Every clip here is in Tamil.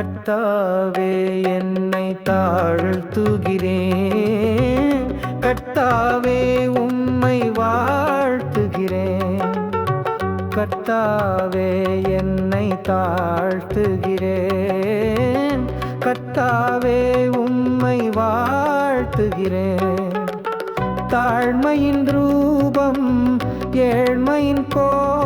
கர்த்தாவே என்னை தாழ்த்துகிறேன். கர்த்தாவே உம்மை வாழ்த்துகிறேன். கர்த்தாவே என்னை தாழ்த்துகிறேன். கர்த்தாவே உம்மை வாழ்த்துகிறேன். தாழ்மையின் ரூபம் ஏழ்மையின் கோ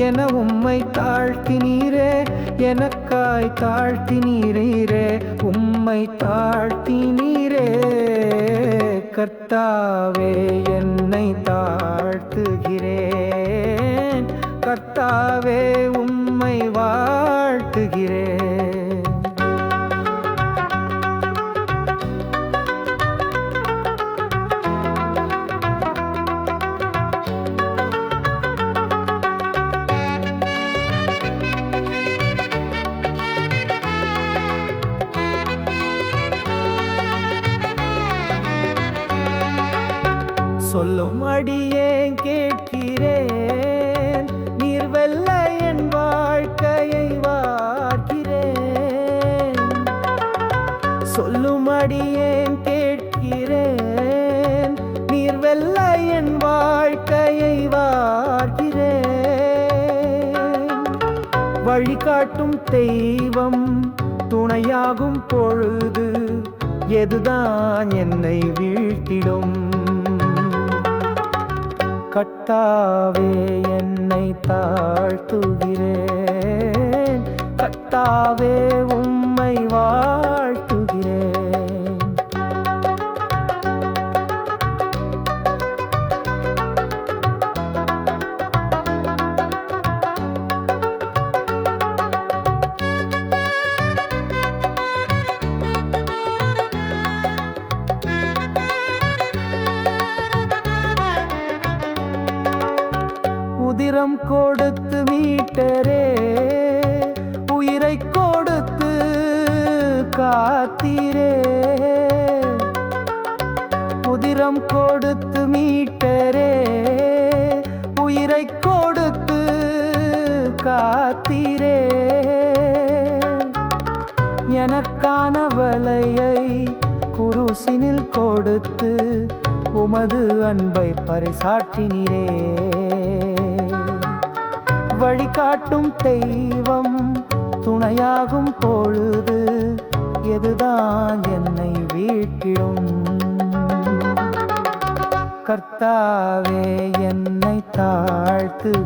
என உம்மை தாழ்த்தினீரே எனக்காய் தாழ்த்தினீரே உம்மை தாழ்த்தினீரே. கர்த்தாவே என்னை தாழ்த்துகிறேன். கர்த்தாவே உம்மை வாழ்த்துகிறேன். சொல்லும் அடியேன் கேட்கிறேன். நீர் வெல்ல என் வாழ்க்கையை வார்க்கிறேன். சொல்லும் அடியேன் கேட்கிறேன். நீர் வெல்ல என் வாழ்க்கையை வார்க்கிறேன். வழிகாட்டும் தெய்வம் துணையாகும் பொழுது எதுதான் என்னை வீழ்த்திடும்? கத்தாவே என்னை தாழ்த்துகிறேன். கத்தாவே உம்மை வா கொடுத்து மீட்டரே உயிரை கொடுத்து காத்தீரே. உதிரம் கொடுத்து மீட்டரே உயிரை கொடுத்து காத்தீரே. எனக்கான வலையை குருசினில் கொடுத்து உமது அன்பை பரிசாற்றினீரே. வழிகாட்டும் தெய்வம் துணையாகும் பொழுது எதுதான் என்னை வீட்டிடும்? கர்த்தாவே என்னை தாழ்த்துகிறேன்.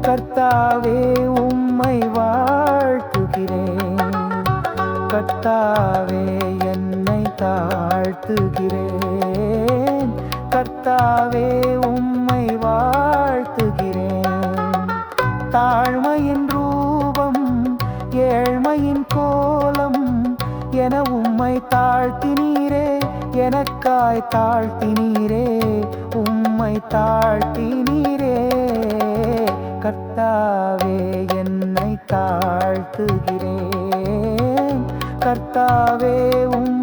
கர்த்தாவே உம்மை வாழ்த்துகிறேன். கர்த்தாவே என்னை தாழ்த்துகிறேன். தாழ்மையின் ரூபம் ஏழ்மையின் கோலம் என உம்மை தாழ்த்தினீரே எனக்காய் தாழ்த்தினீரே உம்மை தாழ்த்தினீரே. கர்த்தாவே என்னை தாழ்த்துகிறேன். கர்த்தாவே உம்